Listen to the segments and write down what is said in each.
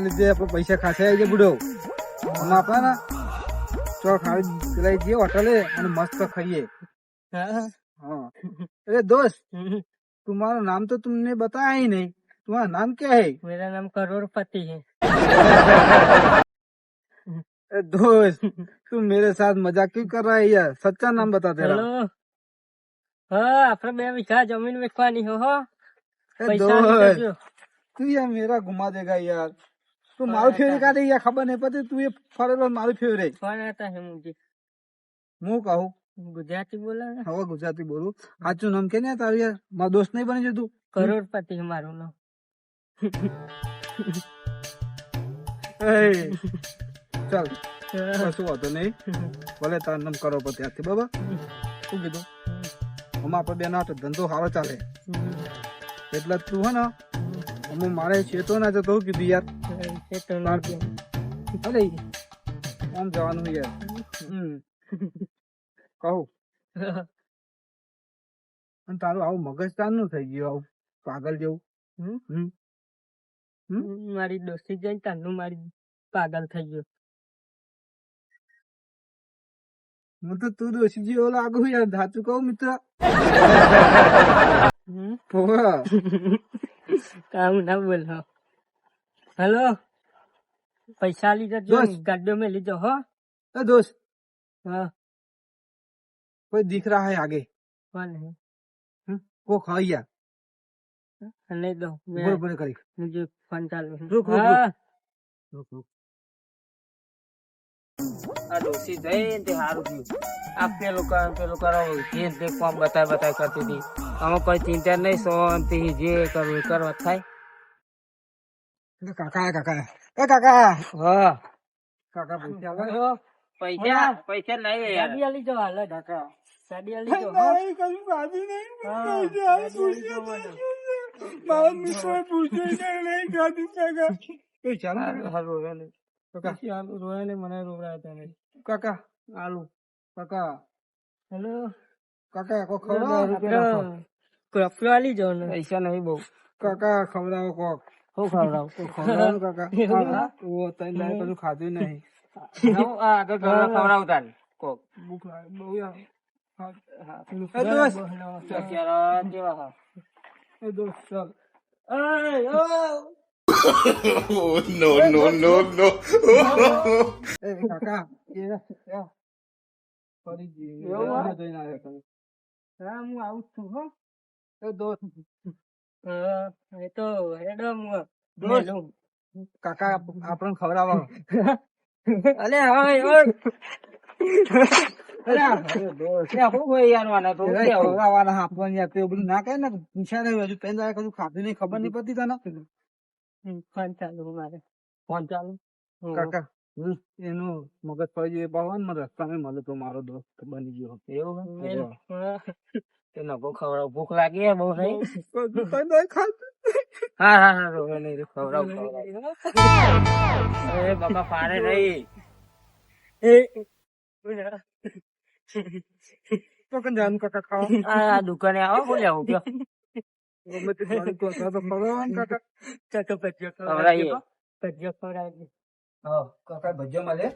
લીધે આપણે પૈસા ખાસા આવી જાય બુડો આમાં આપણે ને ચો ખાવી પેલા જઈએ હોટલે અને મસ્ત ખાઈએ हाँ हाँ अरे दोस्त तुम्हारा नाम तो तुमने बताया ही नहीं तुम्हारा नाम क्या है मेरा नाम करोड़पति है अरे दोस्त तुम मेरे साथ मजाक क्यों कर रहा है यार सच्चा नाम बता दे रहा હેલો હા આપડે બે વીઘા જમીન વેચવાની હો હો अरे પૈસા दोस्त દેજો तू यार मेरा घुमा देगा यार તું મારું ફેવરી કાઢે યાર ખબર નહીં પડતી તું એ ફરેલો મારું ફેવરી કોણ હે મુજી. હું કહું? ગુજરાતી બોલે હવે ગુજરાતી બોલું. સાચું નામ કે ને તારું યાર? મારો દોસ્ત નહીં બની જતું? કરોડપતિ મારું નામ. ચાલ. શું વાંધો નહીં. ભલે તારું નામ કરોડપતિ આથી બાબા શું કીધું? હમણાં આપણે બેના ધંધો સારો ચાલે. એટલે તું હે ને અમે મારે ચેતો ના જતો કીધું યાર. એ તો ના. અરે આમ જવાનું યાર. કહું. અને તારું આવું મગજનું થઈ ગયું આવું પાગલ જેવું? મારી દોસ્તી જઈને તાનું મારી પાગલ થઈ ગયો. હું તો તું દોષી જેવો લાગુ યાર સાચું કહું મિત્ર. હમ? હોવે. કામ ના બોલ હો હેલો પૈસા લીધા જો દોસ્ત. ગાડીઓ में લીધો હો ए दोस्त હા कोई दिख रहा है आगे કોણ હે वो खाइया नहीं दो मैं बोल बोल करी मुझे फोन चालू है रुक, रुक, हाँ, रुक रुक આ ડોસી જઈ તે સારું થયું આ પેલું કરો પેલું કરો જે તે કોમ બતાય બતાય કરતી હતી આમાં કોઈ ચિંતા નહીં શાંતિ જે કરવું કરવા થાય. કાકા કાકા એ કાકા. હા. કાકા પૈસા લાવો પૈસા પૈસા લઈ ગાડી આલી જો હાલે કાકા. ગાડી આલી જો નહીં કશું ગાડી નહીં પૈસા પૂછ્યો મારા મિત્રો પૂછ્યો નહીં ગાડી કાકા એ ચાલો હાલો વેલે કાકા. હાલો રોયા ને મને રોવરાયા તને કાકા હાલો. કાકા. હેલો. કાકા કો ખરો રૂપિયા કપડા લઈ જાવ ને પૈસા નહીં બહુ કાકા ખવડાવો કોક હું ખવડાવો ખવડાવો કાકા ઓ તઈ લાય બધું ખાધું નહીં આગળ ખવડાવ તાર હું આવું છું હો તો કાકા આપણને ખવડાવો. અલે હવે ખબર નહીં પડતી તને? ફોન ચાલુ મારે. ફોન ચાલુ? કાકા એનું મગજ ફરી જોઈએ ભગવાન મને રસ્તામાં મળે તો મારો દોસ્ત બની ગયો. એવું હે? ભૂખવડો ભૂખ લાગી હે બહુ નહીં હા હા હા રોવે નહીં ખવડાવ ખવડાવ. એ બાપા પાડે નહીં. એ. તો કઈ જાનું કાકા ખાવ? આ દુકાને આવો બોલે આવું કયો ભજીયો. ભજીયો ભજીયા મળે?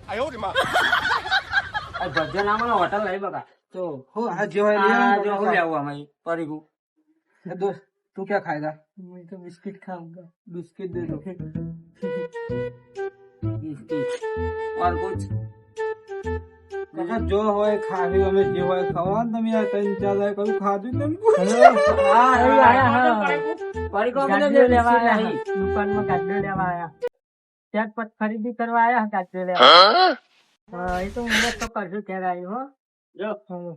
આ ભજન આમાં હોટલ લઈ બકા તો હો આ જે હોય લઈ આ આવો જો કાકા. હું લેવું આમાં પરીગું ए दोस्त तू क्या खाएगा मैं तो बिस्किट खाऊंगा बिस्किट दे दो और कुछ કાકા જો હોય ખાવી અમે જે હોય ખાવાનું તમે યાર ત્રણ ચાર દાડે કશું ખાધું જ નહીં હા અરે આયા હા. પરીગો મને ગાડીઓ લેવા લેવા આવ્યા આયા. અહીં. દુકાનમાં ગાડીઓ લેવા આયા ત્યાર પછી ખરીદી કરવા આયા ગાડીઓ લેવા હા એ તો હું તો કરશું ત્યારે આવ્યો હો જો. હા.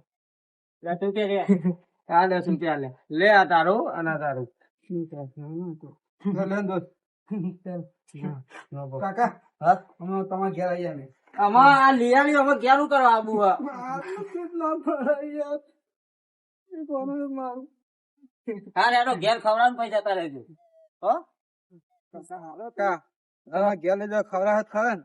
દસ રૂપિયા લે. આ દસ રૂપિયા લે. લે આ તારો અને આ તારું. કાકા? હા? અમે ઘેર આવી જાય આમાં આ લિયાની અમે ક્યારું કરવા આબુ કેટલા ભરાય એ કોને મારું હા એનો ઘેર ખવડાવવાનું પૈસા તારે જો હો? કાકા હવે ઘેર લઈ જાઓ ખવડાવે ને.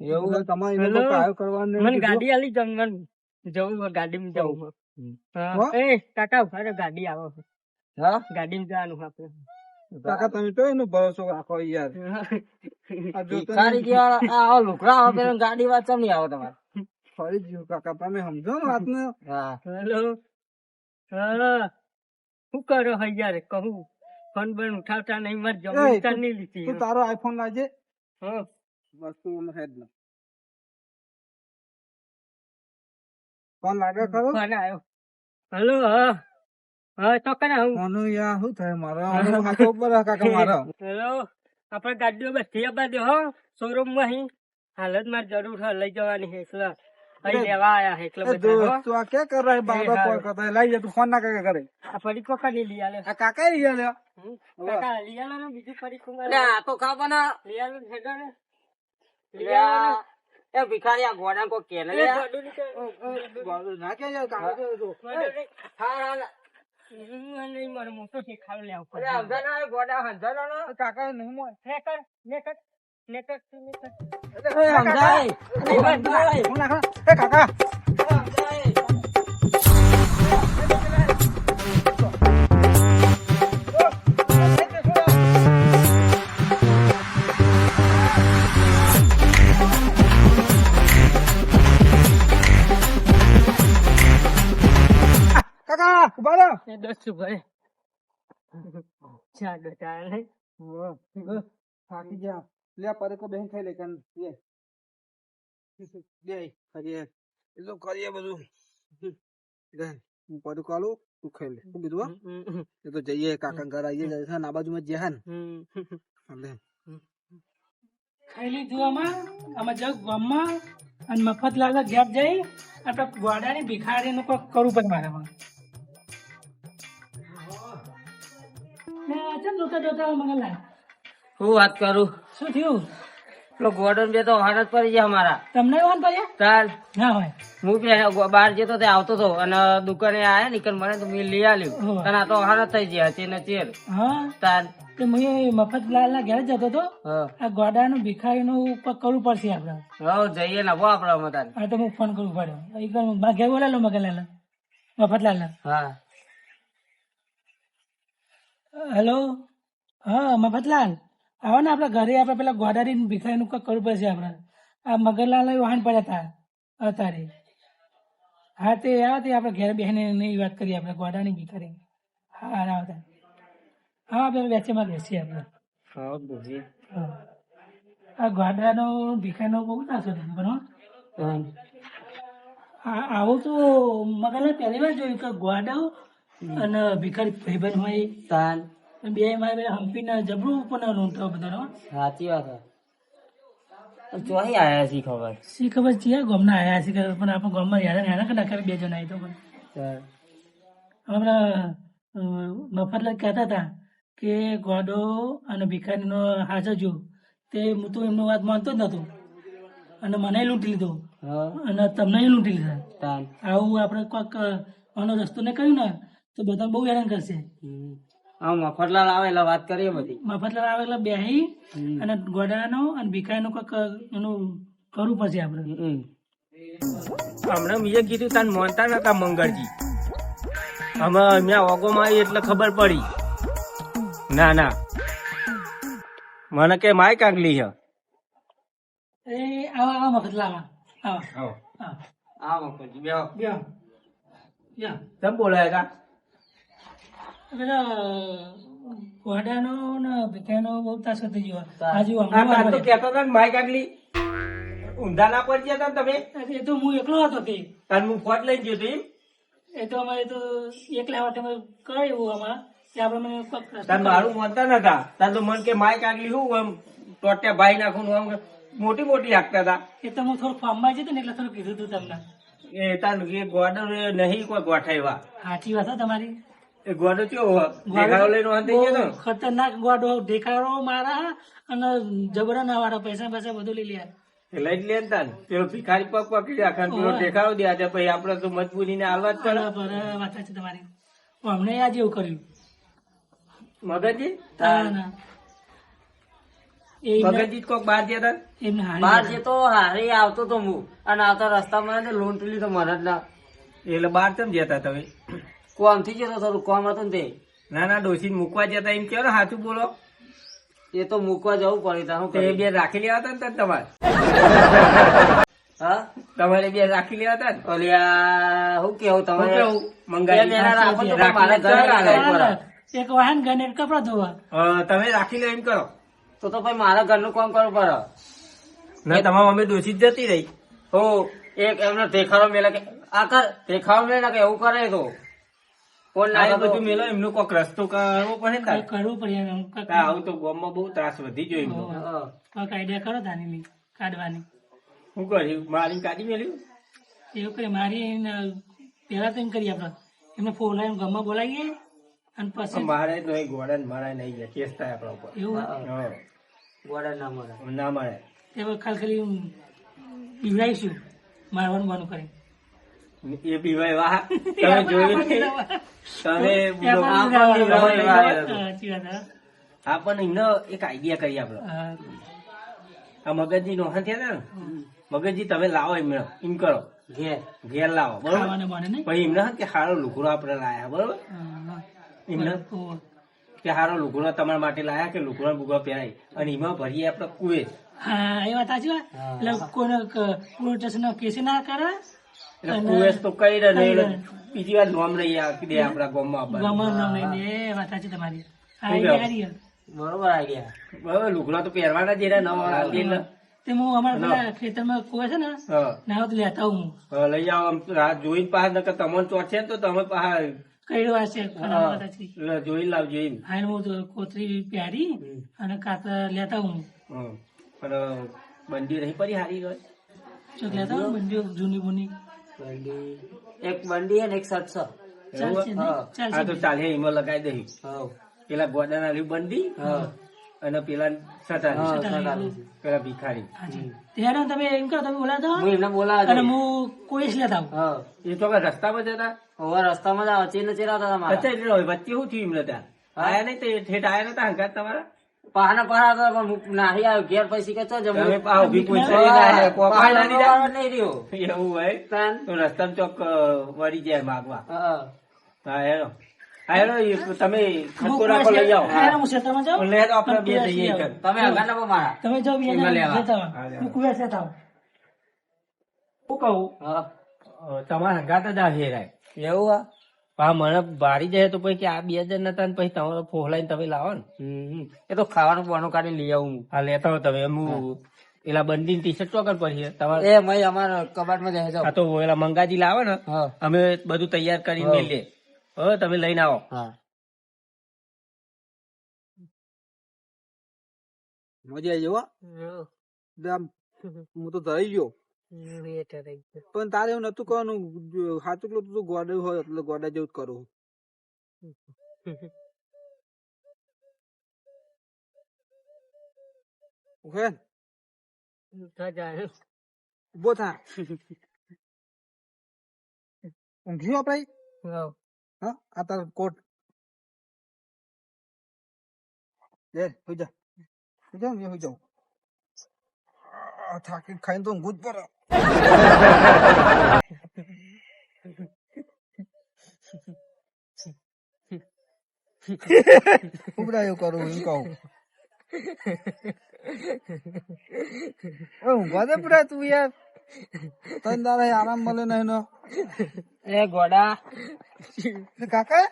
એવું તમારે મને ગાડી આલી જંગલ જવું ગાડીમાં જવું એ કાકા ઊભા ગાડી આવો હા? ગાડીમાં જવાનું આપણે. કાકા તમે તો એનો ભરોસો રાખો યાર. ભિખારી ગયા આ લુકડા આવે ગાડી વાત ચમ નહીં આવો તમારે? ફરી ગયો કાકા તમે સમજો ને વાત ને હેલો. હા શું કરો હૈયાર કહું. ફોન બન ઉઠાવતા નહીં મારે જમીન લીધી તું તારો આઈફોન લાજે હા. વસ્તુઓનો હેજ ન ફોન લાગે ખરો ફોન આવ્યો? હેલો હા. તો કને ફોનો યા શું થાય મારો? હાથો ઉપર કાકા મારો. હેલો આપણે ગાડીઓ બધી આપવા દે હો. શોરૂમમાં અહીં હાલત માર જરૂર છે લઈ જવાની છે એટલે. અહીં લેવા આયા છે એટલે બધા તો આ કે કર રહે બાબા ફોન કરતા. લઈ જા તું ફોન ના કાકા કરે આ ફરી કોકા ની લઈ આલે આ કાકા લઈ આલે કાકા લઈ આલે બીજું ફરી કોકા ના તો ખાવાના લઈ આલે હેડો ને. એ ભિખારી આ કોઈ કે ગોડા હંધાનો ઊભા રહો દસ ભાઈ ચાલ ચાલ થાકી ગયા. લે પર કો બેન ખાઈ લે કન. લે. લે. કરીએ એ કરીએ બધું. ગન હું પર કાલો તું ખાઈ લે. શું કીધું એ તો જઈએ કાકા ઘર આવીએ જશે ના બાજુમાં જેહાન લે. ખાઈ લીધું આમાં. આમાં જગ ગમમાં. અને મફત લાલા ઘેર જઈ. આપણે ગોડાની ભિખારીનું કોક કરવું પડે મારામાં. ચમ હું વાત કરું શું થયું પેલો ગોડન બે તો હારત પડી ગયા અમારા તમને વાન પડ્યા ચાલ ના હોય હું બી બહાર જતો તે આવતો હતો અને દુકાને આયા નીકળ મને તો મેં લઈ આલ્યું તને આ તો હારત થઈ ગયા છે ને ચેર હા તાર તો હું મફતલાલના ઘેર જતો હા આ ગોડાનું ભિખારીનું કરવું પડશે આપણે હા જઈએ ને હો આપડે અમે તાર આ તો હું ફોન કરવું પડ્યો એક ઘેર બોલાલો મગલાલ મફતલાલ હા હેલો હા મફતલાલ આવો ને આપણા ઘરે આપણે પેલા ગોડારી ભિખારીનું કંઈક કરવું પડશે આપણે. આ મગરલાલ વાહન પડ્યા હતા અત્યારે. હા તે આવ્યા તે આપણે ઘેર એની વાત કરીએ આપણે ગોડાની ભીખારી હા આવતા. હા આપણે વેચેમાં બેસીએ આપણે. હા હા. આ ગોડાનો ભિખારીનો બહુ નાશો બનો આવું તો મગરલાલ પહેલી વાર જોયું કે ગોડાઓ અને ભિખારી ભાઈબંધ હોય તાન બે મારે હમ્પી ના જબરું પણ લૂંટો બધાનો સાચી વાત ચોહી આયા સી ખબર? શી ખબર છે ગામના આયા છે કે પણ આપણે ગામમાં યાર હેરાન કરી નાખ્યા બે જણ તો પણ. હમણાં મફતલાલ કહેતા હતા કે ગોડો અને ભિખારીનો હાજર જો. તે હું તો એમનો વાત માનતો જ નતો. અને મને લૂંટી લીધો. અને તમને લૂંટી લીધા. આવું આપણે કોઈક આનો રસ્તો ને કહ્યું ને તો બધા બહુ હેરાન કરશે. મફતલાલ આવે એટલે વાત કરીએ બધી. મફતલાલ આવે એટલે બેહી અને ગોડાનો અને ભિખારીનો કંઈક એનું કરવું પડશે આપણે. હમણાં બીજે કીધું તાન મોનતા નતા મંગળજી. અમે અહીંયા ઓગોમાં આવી એટલે ખબર પડી. ના ના. મને કે માય કાંગલી છે એ આવા આવા મફતલાલ આવા. આવો. આવા. મફતજી બેહો. બ્યા બ્યા કેમ બોલાય કા ઘોડાનો ને ભીખાનો બહુ તાસ થઈ ગયો આજુ હમણાં તો વાપરે. કહેતા ને માય કાંગલી ઊંધા ના પડી ગયા તમે? એ તો હું એકલો હતો તે. તાર હું ફોટ લઈ ગયો એ તો અમારે તો એકલા માટે અમે કરાયું આમાં. કે આપણે મને તાર મારું માનતા નતા તાર તો મન કે માય કાંગલી શું આમ ટોટ્યા ભાઈ નાખું આમ મોટી મોટી હાકતા હતા એ તો હું થોડું ફોર્મમાં જતો ને એટલે થોડું કીધું હતું તમને. એ તાર એ ગોડો નહીં કોઈ ગોઠાવ્યા સાચી વાત હો તમારી. ગોડો કેવો દેખાડો લઈને વાંધો ગયો ખતરનાક ગોડો દેખાડો મારા અને જબરા વાળા પૈસા પૈસા બધું લઈ લે. એટલે જ લે ને તાન. પેલો ભિખારી પગ પકડી રાખે પેલો દેખાડો દે આજે પછી આપડે તો મજબૂરીને હાલવા જ પડે. વાત છે તમારી. અમને આ એવું કર્યું. મગજી ના ના. મગજજી કોક બહાર ગયા હારી બહાર જતો હારી આવતો તો હું. અને આવતા રસ્તામાં ને લોન લીધો તો મને ના. એટલે બહાર કેમ જતા તમે કોમથી જતો થોડું કોમ હતું ને તે. ના ના ડોસી મૂકવા જતા એમ કયો ને સાચું બોલો? એ તો મૂકવા જવું પડે તા એ બે રાખી લેવા હતા ને તમારે? હા? તમારે બે રાખી લેવા હતા ને? આ શું કેવું તમારે? મંગાવી. એક વાહન ગને કપડા ધોવા. તમે રાખી લો એમ કરો. તો તો પછી મારા ઘરનું કામ કરવું પડે. ના તમારા મમ્મી ડોસી જ જતી રહી. હો એક એમનો દેખાડો મેલા કે આ કર દેખાડો મેલા કે એવું કરે તો. કોણ ના? બધું મેલો એમનો કોક રસ્તો કરવો પડે ને કરવું પડે આવું તો ગામમાં બહુ ત્રાસ વધી ગયો એમનો. આઈડિયા કરો તાની કાઢવાની? હું કર્યું? મારી કાઢી મેલ્યું? એવું કઈ મારી પેલા તો એમ કરીએ આપણે એમને ફોલાઈને ગમમાં બોલાવીએ અને પછી મારે તો એ ગોળા મારા નહીં ગયા કેસ થાય આપણા ઉપર. એવું? હા. ગોળા ના મળે. ના મળે. એ ખાલી ખાલી બીવડાવીશું મારવાનું બંધ કરી એ પીવાય વાહ તમે જોયું તમે આપણને એમને એક આઈડિયા કરી આપડે. આ મગજજી નોહન થયા ને? મગજજી તમે લાવો એમને એમ. કરો. ઘેર. ઘેર લાવો. બરોબર? પછી એમને કે સારો લુગડો આપણે લાયા બરોબર. એમને? કે સારો લુગડો તમારા માટે લાયા કે લુગડો બુગડો પહેરાય? અને એમાં ભરીએ આપણે કુવેર. હા એ વાત સાચી વાત. એટલે કોઈ ક- પોલીસ કેસ ના કરે કુવેસ તો કઈ રહે ને કઈ એટલે રહે. બીજી વાર નોમ રહી આપી દે આપણા ગામમાં. ગમન નામ લઈને. એ વાત સાચી તમારી. બરોબર આઈડિયા. બરાબર લુગડા તો પહેરવાના જ રહ્યા નવા લાગે તે હું અમારા પેલા ખેતરમાં કુવા છે ને નાવત લેતા હું. લઈ આવો આમ રાત જોઈને પાછા નકર તમને ચોટશે તો તમે પાછા કઈ વાત છે ખરા વાત જોઈને લાવજો એમ હા હું તો પહેરી અને કાતર લેતા હું. પણ બંડી નહીં પડી હારી હોય? ચોક લેતા બંડી જૂની બૂની. એક બંડી અને એક સાતસો હા. તો ચાલે એમાં લગાવી દઈ. પેલા ગોડા ના બંડી હા. અને પેલા. સટારી. પેલા ભિખારી. ત્યારે તમે એમ કરો તમે બોલાતા હું એમને બોલાવે અને હું કોઈ લેતા આવું. એ તો કે રસ્તામાં જતા હવે રસ્તામાં જ આવે ચીને હતા વચ્ચે શું થયું એમને ત્યાં? આયા નહીં તો ઠેઠ આયા નતા હંકાર તમારા? પહાના પહાડા તો નાહી આવ્યો. ઘેર પછી કે ચો જમવું. તમે પાછા ઊભી પૂછડી ના આયા, કોક પહાડનો નહીં રહ્યો. એવું હોય? તાન. તો રસ્તામાં ચોક વળી જાય માગવા હા. હા. હેલો. હેલો તમે હું પર લઈ જાઓ હા, હું ખેતરમાં જાઉં લે તો આપણે બે જઈએ. તમે આગળ આપો મારા. તમે જો લેવા. લેતા હા, આવો. લેવા. હું. કહું તમારા હંગાત જ આ હેરાય એવું હા? હા મને ભારી જાય તો પછી આ બે જણ નતા ને પછી તમારે ફોહલાઈને તમે લાવો ને. એ તો ખાવાનું બોનું કાઢી લઈ આવું હા. લેતા હો તમે. હું પેલા બંદી ટી શર્ટ ચોકર પડી છે. તમારે એ મય અમારા કબાટમાં જાય આ તો પેલા મંગાજી લાવે ને. અમે બધું તૈયાર કરીને હા. મેલીએ હવે તમે લઈને આવો. હા. મજા આવી જવા હું તો ધરાઈ ગયો. પણ તારે એવું નતું કરવાનું જો સાચું પેલું તું ગોડે હોય એટલે ગોડા જેવું જ કરું. ઓકે ઊભો થા. ઊંઘ્યું આપણે હા. આ તારો કોટ. લે જા. જા જાઉં. થાકી ખાઈને તો ઊંઘું જ પડે. ઉપડા એવું કરું એમ કહું એ ઊંઘવા દે પડા તું યાર તને તારે આરામ મળે નહીં નો એ ગોડા કાકા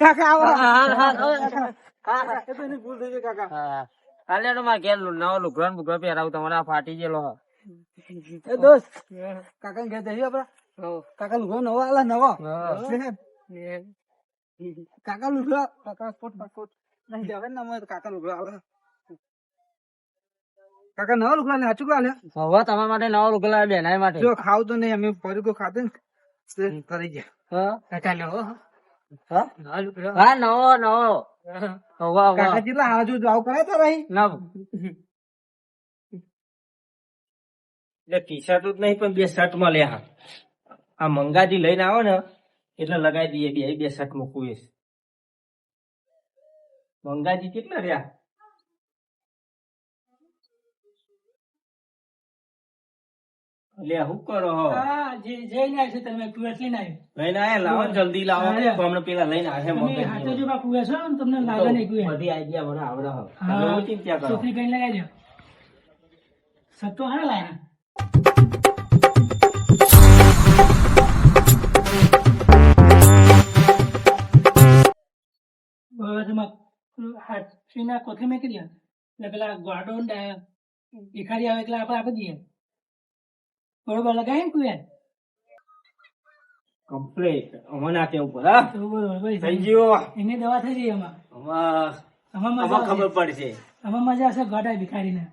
કાકા આવો હા એ તો ભૂલ થઈ ગઈ કાકા કાલે તો મારા ઘેર નવો લુગડો ને બુગડો પહેરાવું તમારે ફાટી ગયેલો હ. એ દોસ્ત કાકા ઘેર જઈએ આપડા કાકા લુગડો નવો આલા નવો. કાકા લુગડો કાકા સ્પોટ પાસપોર્ટ નહીં જવે ને અમે કાકા લુગડો આલે. કાકા નવા લુગડા ને હાચું આલે હવા તમારા માટે નવા લુગડો બેનાઈ માટે. જો ખાવ તો નહીં અમે ફરી કોઈ ખાતે ને કરી ગયા. હા? કાકા નવો હા? હા? નવો નવો હવે કાકા જેટલા હાજુ જાવ કરે તો રહી નવ. એટલે ટી જ નહીં પણ બે શર્ટમાં લે હા. આ મંગાજી લઈને આવો ને એટલે લગાવી દઈએ બે બે શર્ટ મૂકવું મંગાજી કેટલા રહ્યા? લે શું કરો હો? જે જઈને આવ્યો તમે કુવેસ લઈને આવ્યો. લઈને આયા? લાવો જલ્દી લાવો હા, હમણાં પેલા લઈને આવ્યા તમે હાથે જો બા કુવેસ હો તમને લાગે નહીં કુવેસ બધી આઈડિયા મને આવડે હો. તમે હા હું ચિંતા કરો. છોકરી કઈ લગાવી દો સત્તો હારા લાયા? બાજુમાં હાથીના કોથળી મેં કરી એટલે પેલા ગોડો ને ભિખારી આવે એટલે આપણે આપી દઈએ. બરોબર લગાવી ને કુવેર કમ્પ્લીટ ના કેવું પડે થઈ ગયો. એની દવા થઈ ગઈ એમાં. આમાં ખબર. પડશે. આમાં મજા આવશે ગોડા ભિખારીને.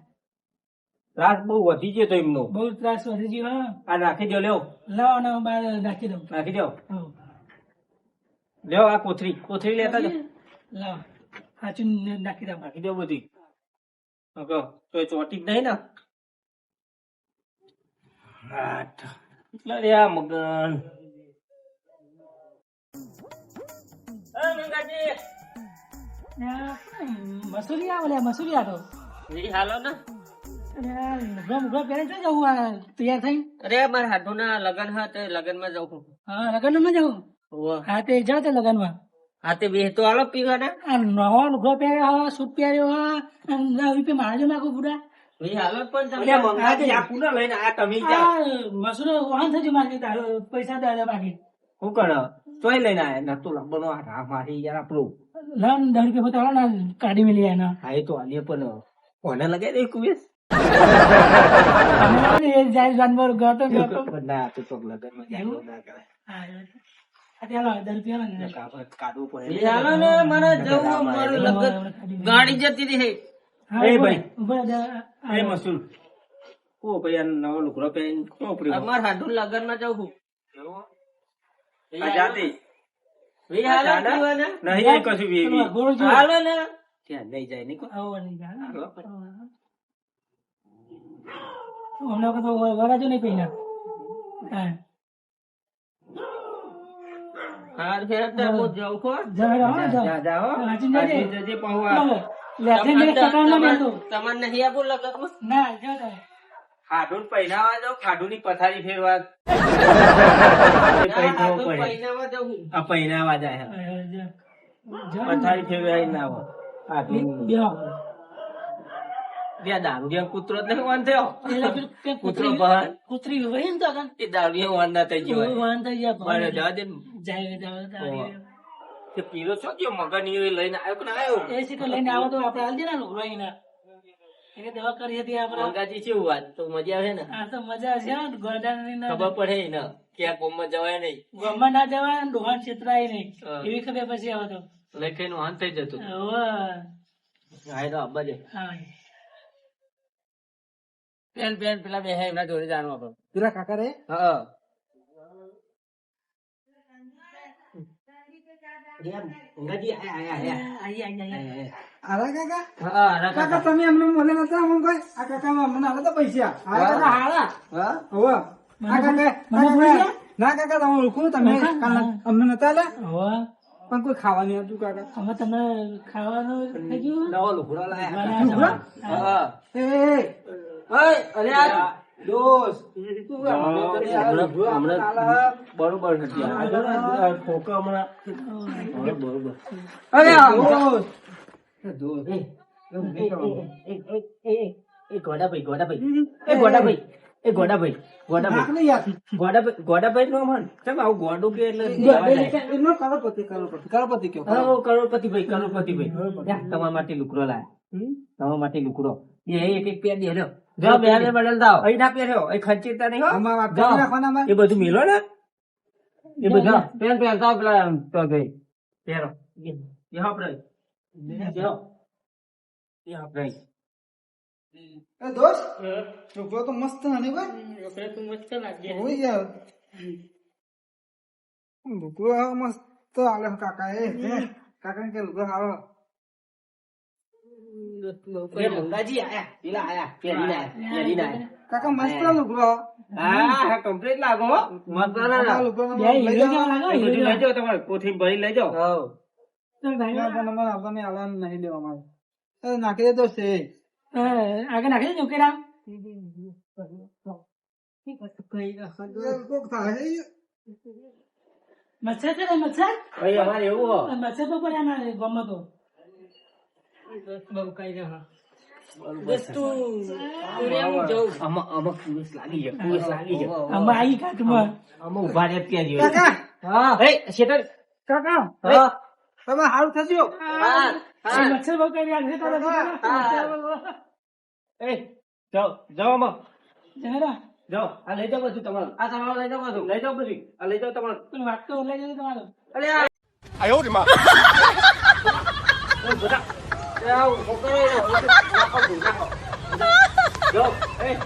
ત્રાસ બહુ વધી ગયો તો એમનો. બહુ ત્રાસ વધી ગયો હા. આ નાખી દો લેવો લાવો ને હું બહાર નાખી દઉં. નાખી દો. લેવો આ કોથરી કોથરી લેતા જાઓ. લાવો. સાચું નાખી દઉં. નાખી દો બધી. ઓકે. તો એ ચોટી જ નહીં ને આઠ. કેટલા રહ્યા મગન. એ મંગાજી, મસૂરી આવે લે મસૂરી આટો હાલો ને. તૈયાર થઈ અરે મારા હાથો ના લગન હા તે લગનમાં જાઉં હા લગનમાં જવું હા તે જાઓ તે લગનમાં હા તે બે તો હાલો પીવાના. આ નવો લુગડો પહેર્યો હા સૂટ પહેર્યો હા દસ રૂપિયા મારા જો નાખો બુડા એ હાલો પણ તમે. મંગાજી આ પુના લઈને આ તમે આ મસૂરો વાહન થશે મારે તારો પૈસા દાદા બાકી. શું કરો તોય લઈને આયા નતું લંબનો આ મારી યાર આપણું. લાવ ને દસ રૂપિયા બતાવો ને કાઢી મેલી એના હા એ તો આલી પણ કોને લગાવી દે કુવેસ જાય જાનવર ગતો ગતો ના તો તો લગનમાં એવું? ના કરે હા આ ચાલો દસ રૂપિયા ને. કાઢવું પડે. હાલો ને મારે. જવું ગાડી જતી રહી. હા, એ ભાઈ. રહે, ઊભો રહે, આ- એ મસૂલ ઓ ભાઈ આ નવો લુગડો પહેરીને કોણ પડ્યો અમાર હાડુ લગનમાં જવું આ જાતે? નહીં કશું બી પેલો ગોળ જો. હાલો ને. ત્યાં નહીં જાય નહીં આવો. હમણાં વખત વરાજો નહીં પહેલા હા. હાર ફેર તો જજે. જજે ને નહીં આપું તમે. ખાડું પહેરાવા જાવ ખાડું ની પથારી ફેરવા આ પહેરાવા જાય. પથારી ફેરવાય ના બેહો. ત્યાં દારૂડિયા કૂતરો જ નહીં વાન થયો એટલે પેલું કે કૂતરો બહાર કૂતરી વહી તો એ દારૂડિયા વાન ના થઈ ગયો વાન થઈ ગયા બહાર જવા દે જાય, જાય, જાય. છો ગયો મગન લઈને આવ્યો કે આવ્યો એ શીખર લઈને આવો તો આપણે હાલ દે ને એને દવા કરી હતી આપણે મંગાજી છે વાત તો મજા આવે ને આ તો મજા છે ગોડાની ખબર પડે ને કે આ જવાય નહીં ગામમાં ના જવાય ને છેતરાય નહીં એવી ખબર પછી આવે તો લઈ નું વાન થઈ જતું હા તો આબા દે હા. પેન પેન પેલા બે એમના જોડે જાણવા પણ પેલા કાકા રે હા. મંગાજી આયા આયા આઈ, આઈ, આઈ, આઈ. આલા કાકા? હા હા કાકા તમે અમને મળે નતા હું કોઈ? આ કાકા અમને આલા તો પૈસા. આ કાકા હાલા હા. કાકા ના કાકા તમે ઓળખું તમે. અમને નતા પણ કોઈ ખાવાની હતું કાકા? હવે તમે ખાવાનું થઈ ગયું નવો લાયા એ એ, એ ઓય, અરે આ દોસ્ત હમણાં બરોબર નથી ખોખો હમણાં બરોબર. અરે આ દોસ્ત એ ગોડાભાઈ ગોડાભાઈ. એ ગોડાભાઈ એ ગોડાભાઈ ગોડાભાઈ. નાખ નહીં યાર. ગોડાભાઈ ગોડાભાઈ નો મન. કેમ આવું ગોડું કે એટલે કરોડપતિ કરોડપતિ. કરોડપતિ કયો? કરોડપતિ ભાઈ કરોડપતિ ભાઈ તમારા માટે લુકડો લાયા. તમારા માટે લુકડો. એ એક એક દે જો બે બે બદલ દાવ અહીં ના પહેર્યો અહીં ખંચેરતા નહીં હો. આમાં વાત કરી નાખવાના આમાં. એ બધું મેલો ને? એ બધું પેન પેન દાવ પેલા તો ગઈ પહેરો. એ આપણે. એ આપણે. એ દોસ્ત છોકરો તો મસ્ત હની ભાઈ? હોય યાર લુગડો મસ્ત આલે કાકા એ કાકા કે લુગડો હારો. એ મંગાજી આયા પેલા આયા પહેરીને આયા પહેરીને આયા કાકા મસ્ત લુગડો હા હા કમ્પ્લીટ લાગો મસ્ત ના લુગડો બે હીરો લાગો, એ બધું હીરો. લઈ જાઓ તમારે કોઠી ભરી લઈ જાઓ. હઉ. ચાલ ભાઈ, ના, આપણને આલાન નહીં લેવા મારે એ નાખી દેતો છે. આગળ નાખી કોક છે. મચ્છર છે ને મચ્છર? અમારે એવું હો. મચ્છર તો પડ્યા ના ગમે તો. બહુ કરી રાખશે આ દીકરા. લઈ જાઓ બધું લઈ જરા, બધી આ. લઈ જાઓ બધું. તમારું એ, એને.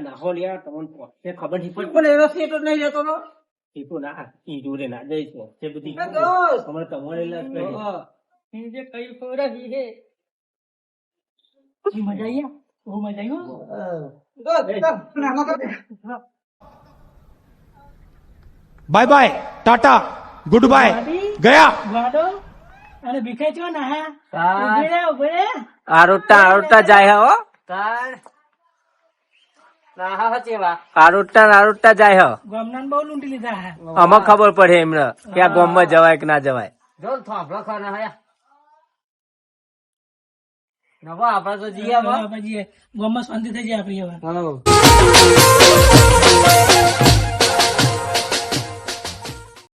નાખો લ્યા તમને ખબર નહીં પણ એનો સેટ નહીં રહેતો people ના કીધું રે ના જઈ છો. જે બધી અમારે તમારે લાગ કહી જે કઈ ફોરા હી હે. જી મજા આયા ઓ મજા આયો bye bye tata good bye ગયા. વાડો અરે ભીખાઈ છો ના હા? ઉભરે ઉભરે. આરોટા આરોટા જાય હો. તાર. જાય હો. બહુ લૂંટી લીધા હા. આમાં ખબર પડે એમને કે આ ગામમાં જવાય કે ના જવાય. જો થોભલો ખાને હયા. નવા આપડે તો ગામમાં શાંતિ થઈ જાય આપણી હવે.